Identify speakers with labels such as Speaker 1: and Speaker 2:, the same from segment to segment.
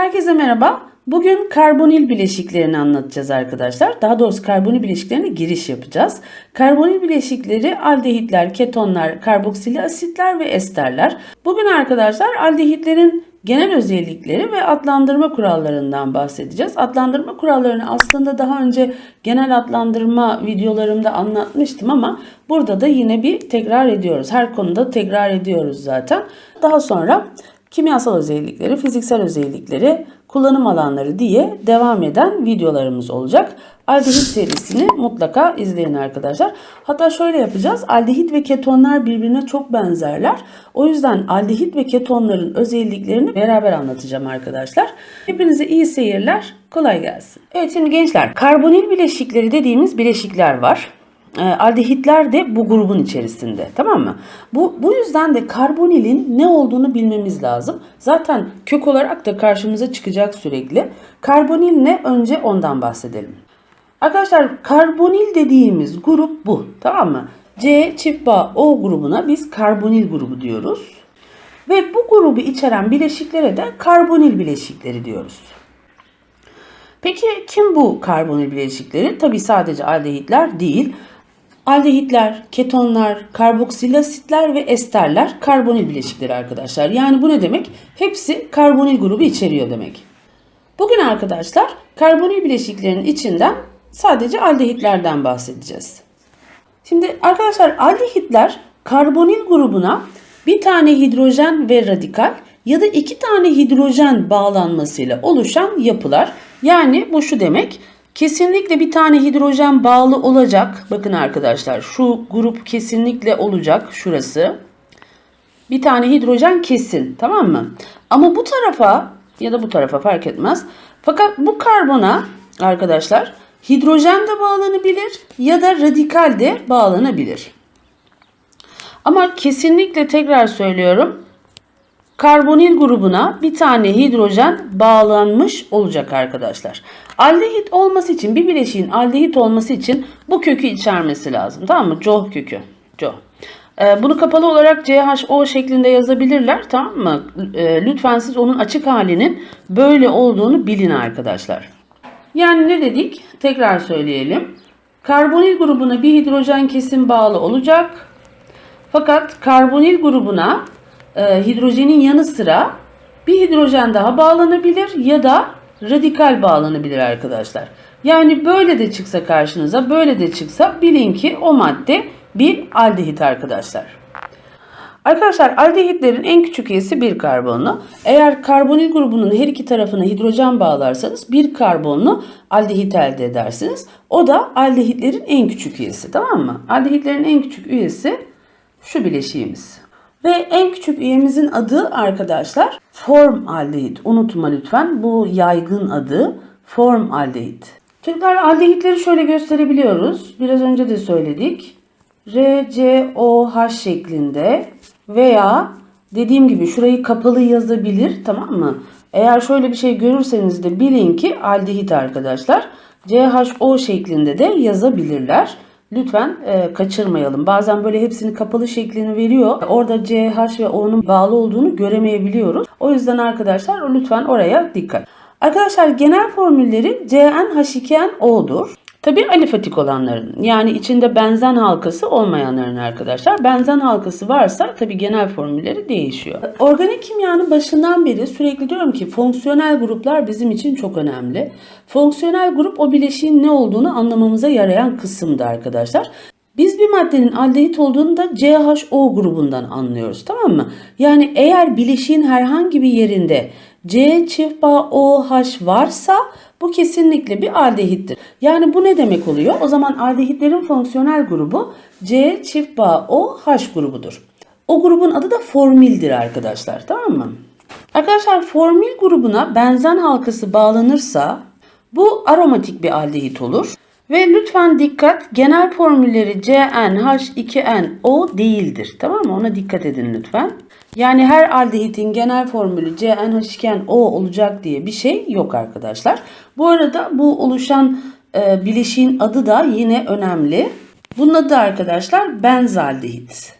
Speaker 1: Herkese merhaba. Bugün karbonil bileşiklerini anlatacağız arkadaşlar. Daha doğrusu karbonil bileşiklerine giriş yapacağız. Karbonil bileşikleri aldehitler, ketonlar, karboksil asitler ve esterler. Bugün arkadaşlar aldehitlerin genel özellikleri ve adlandırma kurallarından bahsedeceğiz. Adlandırma kurallarını aslında daha önce genel adlandırma videolarımda anlatmıştım ama burada da yine bir tekrar ediyoruz. Her konuda tekrar ediyoruz zaten. Daha sonra kimyasal özellikleri, fiziksel özellikleri, kullanım alanları diye devam eden videolarımız olacak. Aldehit serisini mutlaka izleyin arkadaşlar. Hatta şöyle yapacağız. Aldehit ve ketonlar birbirine çok benzerler. O yüzden aldehit ve ketonların özelliklerini beraber anlatacağım arkadaşlar. Hepinize iyi seyirler. Kolay gelsin. Evet şimdi gençler karbonil bileşikleri dediğimiz bileşikler var. E, aldehitler de bu grubun içerisinde tamam mı? Bu, bu yüzden de karbonilin ne olduğunu bilmemiz lazım. Zaten kök olarak da karşımıza çıkacak sürekli. Karbonil ne? Önce ondan bahsedelim. Arkadaşlar karbonil dediğimiz grup bu tamam mı? C çift bağ O grubuna biz karbonil grubu diyoruz. Ve bu grubu içeren bileşiklere de karbonil bileşikleri diyoruz. Peki kim bu karbonil bileşikleri? Tabi sadece aldehitler değil. Aldehitler, ketonlar, karboksil asitler ve esterler karbonil bileşikleri arkadaşlar. Yani bu ne demek? Hepsi karbonil grubu içeriyor demek. Bugün arkadaşlar karbonil bileşiklerinin içinden sadece aldehitlerden bahsedeceğiz. Şimdi arkadaşlar aldehitler karbonil grubuna bir tane hidrojen ve radikal ya da iki tane hidrojen bağlanmasıyla oluşan yapılar. Yani bu şu demek Kesinlikle bir tane hidrojen bağlı olacak. Bakın arkadaşlar şu grup kesinlikle olacak şurası. Bir tane hidrojen kesin tamam mı? Ama bu tarafa ya da bu tarafa fark etmez. Fakat bu karbona arkadaşlar hidrojen de bağlanabilir ya da radikal de bağlanabilir. Ama kesinlikle tekrar söylüyorum. Karbonil grubuna bir tane hidrojen bağlanmış olacak arkadaşlar. Aldehit olması için bir bileşiğin aldehit olması için bu kökü içermesi lazım. Tamam mı? COH kökü. COH. Ee, bunu kapalı olarak CHO şeklinde yazabilirler. Tamam mı? Ee, lütfen siz onun açık halinin böyle olduğunu bilin arkadaşlar. Yani ne dedik? Tekrar söyleyelim. Karbonil grubuna bir hidrojen kesin bağlı olacak. Fakat karbonil grubuna e, hidrojenin yanı sıra bir hidrojen daha bağlanabilir ya da radikal bağlanabilir arkadaşlar. Yani böyle de çıksa karşınıza böyle de çıksa bilin ki o madde bir aldehit arkadaşlar. Arkadaşlar aldehitlerin en küçük üyesi bir karbonlu. Eğer karbonil grubunun her iki tarafına hidrojen bağlarsanız bir karbonlu aldehit elde edersiniz. O da aldehitlerin en küçük üyesi tamam mı? Aldehitlerin en küçük üyesi şu bileşiğimiz. Ve en küçük üyemizin adı arkadaşlar formaldehit. Unutma lütfen bu yaygın adı formaldehit. Çocuklar aldehitleri şöyle gösterebiliyoruz. Biraz önce de söyledik. RCOH şeklinde veya dediğim gibi şurayı kapalı yazabilir tamam mı? Eğer şöyle bir şey görürseniz de bilin ki aldehit arkadaşlar. CHO şeklinde de yazabilirler. Lütfen e, kaçırmayalım. Bazen böyle hepsini kapalı şeklini veriyor. Orada CH ve O'nun bağlı olduğunu göremeyebiliyoruz. O yüzden arkadaşlar lütfen oraya dikkat. Arkadaşlar genel formülleri CnH2nO'dur. Tabi alifatik olanların yani içinde benzen halkası olmayanların arkadaşlar. Benzen halkası varsa tabi genel formülleri değişiyor. Organik kimyanın başından beri sürekli diyorum ki fonksiyonel gruplar bizim için çok önemli. Fonksiyonel grup o bileşiğin ne olduğunu anlamamıza yarayan kısımdı arkadaşlar. Biz bir maddenin aldehit olduğunu da CHO grubundan anlıyoruz tamam mı? Yani eğer bileşiğin herhangi bir yerinde C çift bağ OH varsa bu kesinlikle bir aldehittir. Yani bu ne demek oluyor? O zaman aldehitlerin fonksiyonel grubu C çift bağ OH grubudur. O grubun adı da formildir arkadaşlar tamam mı? Arkadaşlar formil grubuna benzen halkası bağlanırsa bu aromatik bir aldehit olur. Ve lütfen dikkat genel formülleri CnH2nO değildir. Tamam mı? Ona dikkat edin lütfen. Yani her aldehitin genel formülü CnH2nO olacak diye bir şey yok arkadaşlar. Bu arada bu oluşan e, bileşiğin adı da yine önemli. Bunun adı arkadaşlar benzaldehit.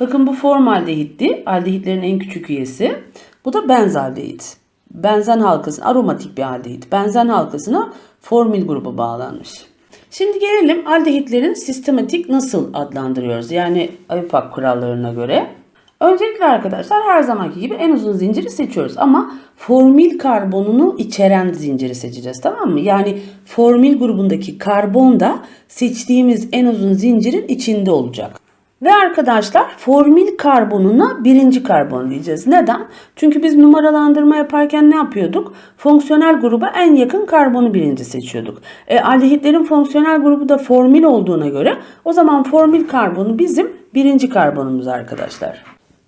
Speaker 1: Bakın bu formaldehitti. Aldehitlerin en küçük üyesi. Bu da benzaldehit. benzen halkası aromatik bir aldehit. Benzen halkasına formil grubu bağlanmış. Şimdi gelelim aldehitlerin sistematik nasıl adlandırıyoruz? Yani AYPAK kurallarına göre. Öncelikle arkadaşlar her zamanki gibi en uzun zinciri seçiyoruz ama formil karbonunu içeren zinciri seçeceğiz tamam mı? Yani formil grubundaki karbon da seçtiğimiz en uzun zincirin içinde olacak. Ve arkadaşlar formil karbonuna birinci karbon diyeceğiz. Neden? Çünkü biz numaralandırma yaparken ne yapıyorduk? Fonksiyonel gruba en yakın karbonu birinci seçiyorduk. E, aldehitlerin fonksiyonel grubu da formil olduğuna göre o zaman formil karbonu bizim birinci karbonumuz arkadaşlar.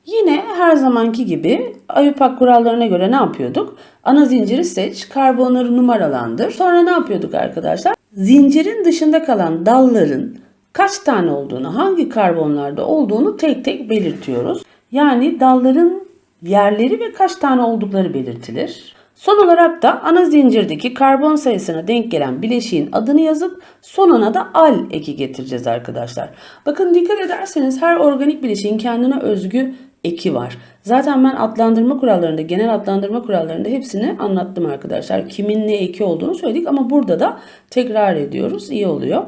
Speaker 1: Yine her zamanki gibi AYUPAK kurallarına göre ne yapıyorduk? Ana zinciri seç, karbonları numaralandır. Sonra ne yapıyorduk arkadaşlar? Zincirin dışında kalan dalların kaç tane olduğunu, hangi karbonlarda olduğunu tek tek belirtiyoruz. Yani dalların yerleri ve kaç tane oldukları belirtilir. Son olarak da ana zincirdeki karbon sayısına denk gelen bileşiğin adını yazıp sonuna da al eki getireceğiz arkadaşlar. Bakın dikkat ederseniz her organik bileşiğin kendine özgü eki var. Zaten ben adlandırma kurallarında, genel adlandırma kurallarında hepsini anlattım arkadaşlar. Kimin ne eki olduğunu söyledik ama burada da tekrar ediyoruz. İyi oluyor.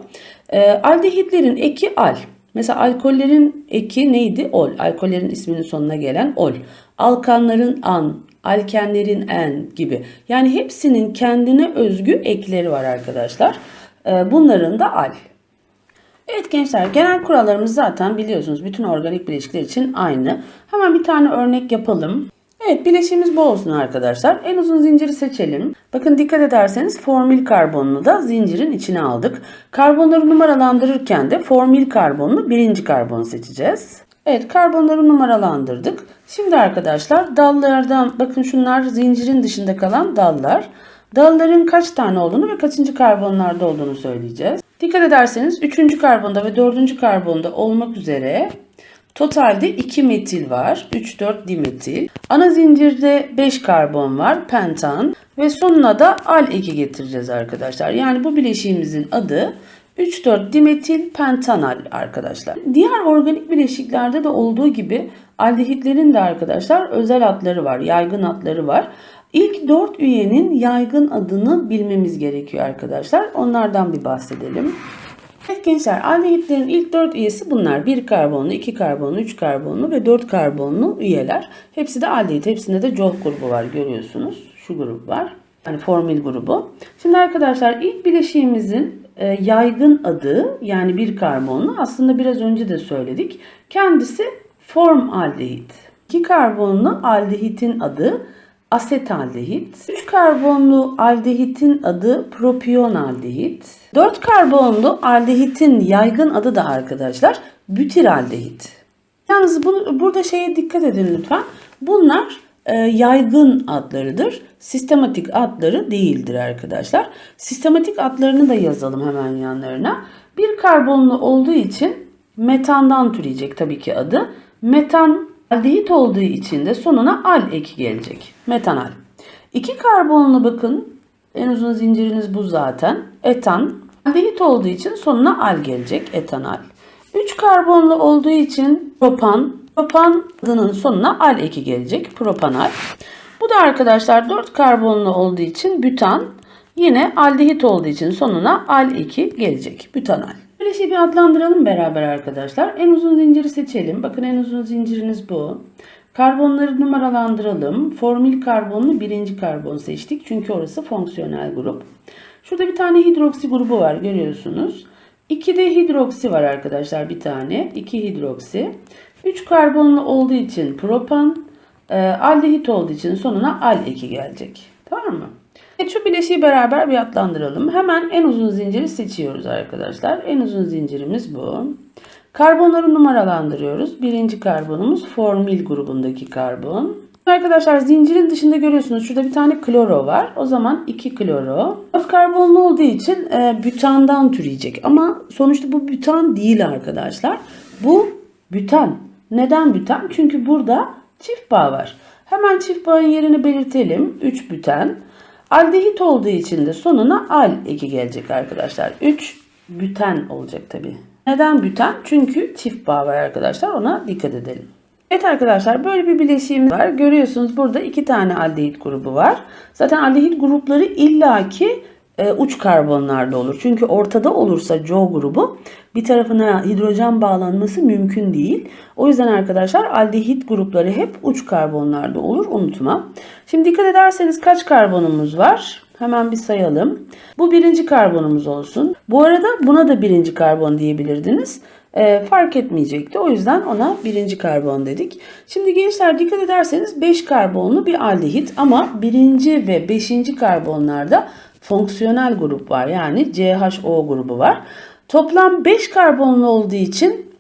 Speaker 1: E, aldehitlerin eki al. Mesela alkollerin eki neydi? Ol. Alkollerin isminin sonuna gelen ol. Alkanların an, alkenlerin en gibi. Yani hepsinin kendine özgü ekleri var arkadaşlar. E, bunların da al. Evet gençler genel kurallarımız zaten biliyorsunuz bütün organik bileşikler için aynı. Hemen bir tane örnek yapalım. Evet bileşiğimiz bu olsun arkadaşlar. En uzun zinciri seçelim. Bakın dikkat ederseniz formil karbonunu da zincirin içine aldık. Karbonları numaralandırırken de formil karbonunu birinci karbonu seçeceğiz. Evet karbonları numaralandırdık. Şimdi arkadaşlar dallardan bakın şunlar zincirin dışında kalan dallar. Dalların kaç tane olduğunu ve kaçıncı karbonlarda olduğunu söyleyeceğiz. Dikkat ederseniz 3. karbonda ve 4. karbonda olmak üzere totalde 2 metil var. 3-4 dimetil. Ana zincirde 5 karbon var. Pentan. Ve sonuna da al-2 getireceğiz arkadaşlar. Yani bu bileşiğimizin adı 3-4 dimetil pentanal arkadaşlar. Diğer organik bileşiklerde de olduğu gibi aldehitlerin de arkadaşlar özel adları var. Yaygın adları var. İlk 4 üyenin yaygın adını bilmemiz gerekiyor arkadaşlar. Onlardan bir bahsedelim. Evet gençler aldehitlerin ilk 4 üyesi bunlar. 1 karbonlu, 2 karbonlu, 3 karbonlu ve 4 karbonlu üyeler. Hepsi de aldehit. Hepsinde de COH grubu var görüyorsunuz. Şu grup var. Yani formil grubu. Şimdi arkadaşlar ilk bileşiğimizin e, yaygın adı yani bir karbonlu aslında biraz önce de söyledik. Kendisi form aldehit. 2 karbonlu aldehitin adı asetaldehit. 3 karbonlu aldehitin adı propion aldehit. 4 karbonlu aldehitin yaygın adı da arkadaşlar butiraldehit. Yalnız bu, burada şeye dikkat edin lütfen. Bunlar e, yaygın adlarıdır. Sistematik adları değildir arkadaşlar. Sistematik adlarını da yazalım hemen yanlarına. Bir karbonlu olduğu için metandan türeyecek tabii ki adı. Metan aldehit olduğu için de sonuna al eki gelecek. Metanal. İki karbonlu bakın en uzun zinciriniz bu zaten. Etan. Aldehit olduğu için sonuna al gelecek. Etanal. 3 karbonlu olduğu için propan. Propan adının sonuna al eki gelecek. Propanal. Bu da arkadaşlar 4 karbonlu olduğu için bütan. Yine aldehit olduğu için sonuna al eki gelecek. Bütanal. Böyle şey bir adlandıralım beraber arkadaşlar. En uzun zinciri seçelim. Bakın en uzun zinciriniz bu. Karbonları numaralandıralım. Formil karbonlu birinci karbon seçtik. Çünkü orası fonksiyonel grup. Şurada bir tane hidroksi grubu var görüyorsunuz. 2 de hidroksi var arkadaşlar bir tane. 2 hidroksi. 3 karbonlu olduğu için propan. E, aldehit olduğu için sonuna al eki gelecek. Tamam mı? Evet, şu bileşiği beraber bir adlandıralım. Hemen en uzun zinciri seçiyoruz arkadaşlar. En uzun zincirimiz bu. Karbonları numaralandırıyoruz. Birinci karbonumuz formil grubundaki karbon. Arkadaşlar zincirin dışında görüyorsunuz şurada bir tane kloro var. O zaman 2 kloro. 4 karbonlu olduğu için e, bütandan türeyecek. Ama sonuçta bu bütan değil arkadaşlar. Bu bütan. Neden bütan? Çünkü burada çift bağ var. Hemen çift bağın yerini belirtelim. 3 büten. Aldehit olduğu için de sonuna al eki gelecek arkadaşlar. 3 büten olacak tabi. Neden büten? Çünkü çift bağ var arkadaşlar. Ona dikkat edelim. Evet arkadaşlar böyle bir bileşiğimiz var. Görüyorsunuz burada iki tane aldehit grubu var. Zaten aldehit grupları illaki e, uç karbonlarda olur. Çünkü ortada olursa CO grubu bir tarafına hidrojen bağlanması mümkün değil. O yüzden arkadaşlar aldehit grupları hep uç karbonlarda olur unutma. Şimdi dikkat ederseniz kaç karbonumuz var? Hemen bir sayalım. Bu birinci karbonumuz olsun. Bu arada buna da birinci karbon diyebilirdiniz. E, fark etmeyecekti. O yüzden ona birinci karbon dedik. Şimdi gençler dikkat ederseniz 5 karbonlu bir aldehit ama birinci ve beşinci karbonlarda fonksiyonel grup var. Yani CHO grubu var. Toplam 5 karbonlu olduğu için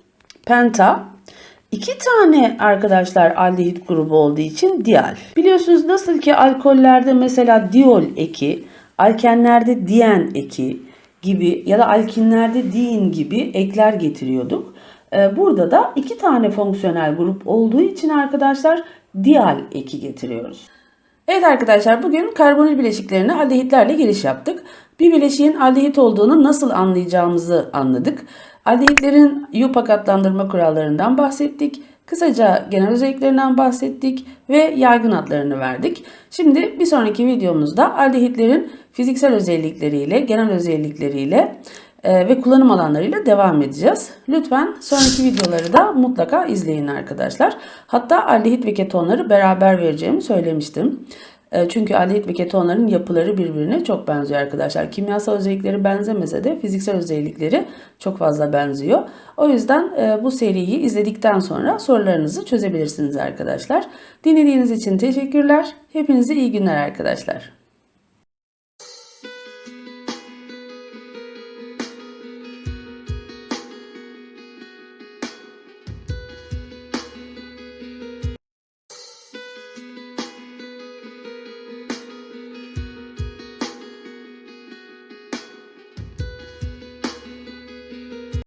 Speaker 1: penta, İki tane arkadaşlar aldehit grubu olduğu için dial. Biliyorsunuz nasıl ki alkollerde mesela diol eki, alkenlerde dien eki gibi ya da alkinlerde diin gibi ekler getiriyorduk. Ee, Burada da iki tane fonksiyonel grup olduğu için arkadaşlar dial eki getiriyoruz. Evet arkadaşlar bugün karbonil bileşiklerine aldehitlerle giriş yaptık. Bir bileşiğin aldehit olduğunu nasıl anlayacağımızı anladık. Aldehitlerin yupak adlandırma kurallarından bahsettik. Kısaca genel özelliklerinden bahsettik ve yaygın adlarını verdik. Şimdi bir sonraki videomuzda aldehitlerin fiziksel özellikleriyle, genel özellikleriyle ve kullanım alanlarıyla devam edeceğiz. Lütfen sonraki videoları da mutlaka izleyin arkadaşlar. Hatta aldehit ve ketonları beraber vereceğimi söylemiştim. E, Çünkü aldehit ve ketonların yapıları birbirine çok benziyor arkadaşlar. Kimyasal özellikleri benzemese de fiziksel özellikleri çok fazla benziyor. O yüzden e, bu seriyi izledikten sonra sorularınızı çözebilirsiniz arkadaşlar. Dinlediğiniz için teşekkürler. Hepinize iyi günler arkadaşlar.